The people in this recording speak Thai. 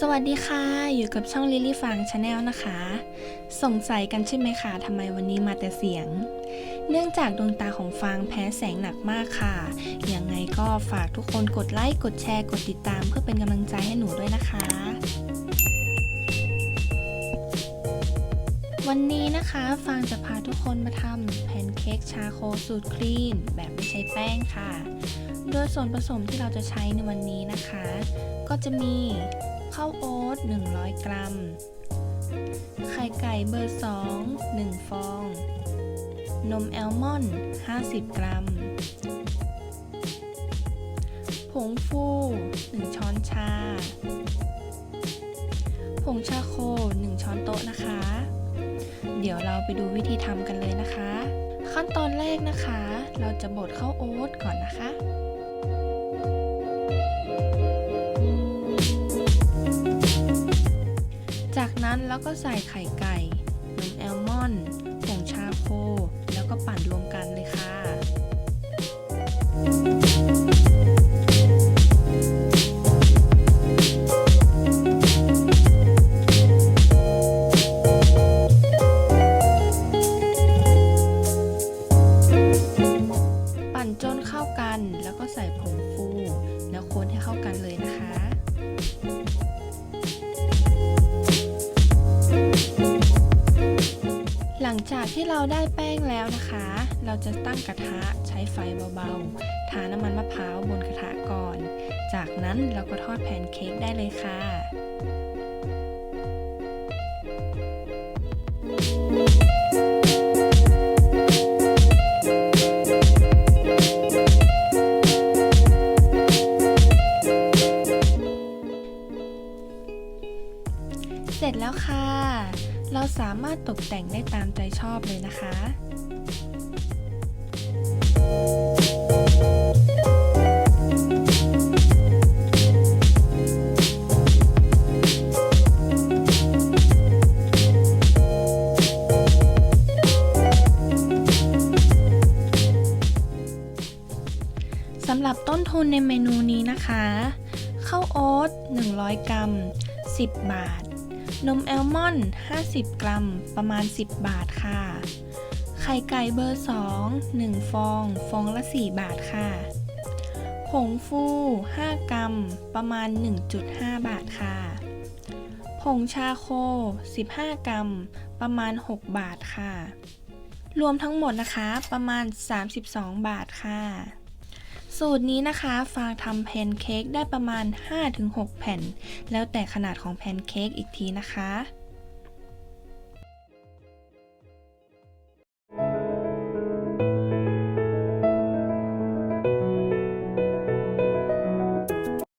สวัสดีค่ะ อยู่กับช่อง Lily Fang Channel นะคะ สงสัยกันใช่ไหมคะทำไมวันนี้มาแต่เสียง เนื่องจากดวงตาของฟางแพ้แสงหนักมากค่ะ ยังไงก็ฝากทุกคนกดไลค์กดแชร์กดติดตามเพื่อเป็นกำลังใจให้หนูด้วยนะคะ วันนี้นะคะฟางจะพาทุกคนมาทำแพนเค้กชาโคสูตรคลีน แบบไม่ใช้แป้งค่ะ โดยส่วนผสมที่เราจะใช้ในวันนี้นะคะ ก็จะมี ข้าวโอ๊ต 100 กรัม ไข่ไก่เบอร์ 2 1 ฟอง นมแอลมอนด์ 50 กรัม ผงฟู 1 ช้อนชา ผงชาโค 1 ช้อนโต๊ะนะคะ เดี๋ยวเราไปดูวิธีทำกันเลยนะคะ ขั้นตอนแรกนะคะ เราจะบดข้าวโอ๊ตก่อนนะคะจา นั้นเราก็ใส่ไข่ไก่นมแอลมอนด์ผงชาโค แล้วก็ปั่นรวมกันเลยค่ะ ปั่นจนเข้ากันแล้วก็ใส่ผงฟู แล้วคนให้เข้ากันเลยนะคะ งจากที่เราได้แป้งแล้วนะคะ เราจะตั้งกระทะใช้ไฟเบาๆ ทาน้ำมันมะพร้าวบนกระทะก่อน จากนั้นเราก็ทอดแผ่นเค้กได้เลยค่ะ เสร็จแล้วค่ะ เราสามารถตกแต่งได้ตามใจชอบเลยนะคะสำหรับต้นทุนในเมนูนี้นะคะ ข้าวโอ๊ต 100 กรัม 10 บาท นมแอลมอนด์ 50 กรัม ประมาณ 10 บาทค่ะ ไข่ไก่เบอร์ 2 1 ฟอง ฟองละ 4 บาทค่ะ ผงฟู 5 กรัม ประมาณ 1.5 บาทค่ะ ผงชาโค 15 กรัม ประมาณ 6 บาทค่ะ รวมทั้งหมดนะคะ ประมาณ 32 บาทค่ะ สูตรนี้นะคะ ฟางทำแพนเค้กได้ประมาณ 5-6 แผ่น แล้วแต่ขนาดของแพนเค้กอีกทีนะคะ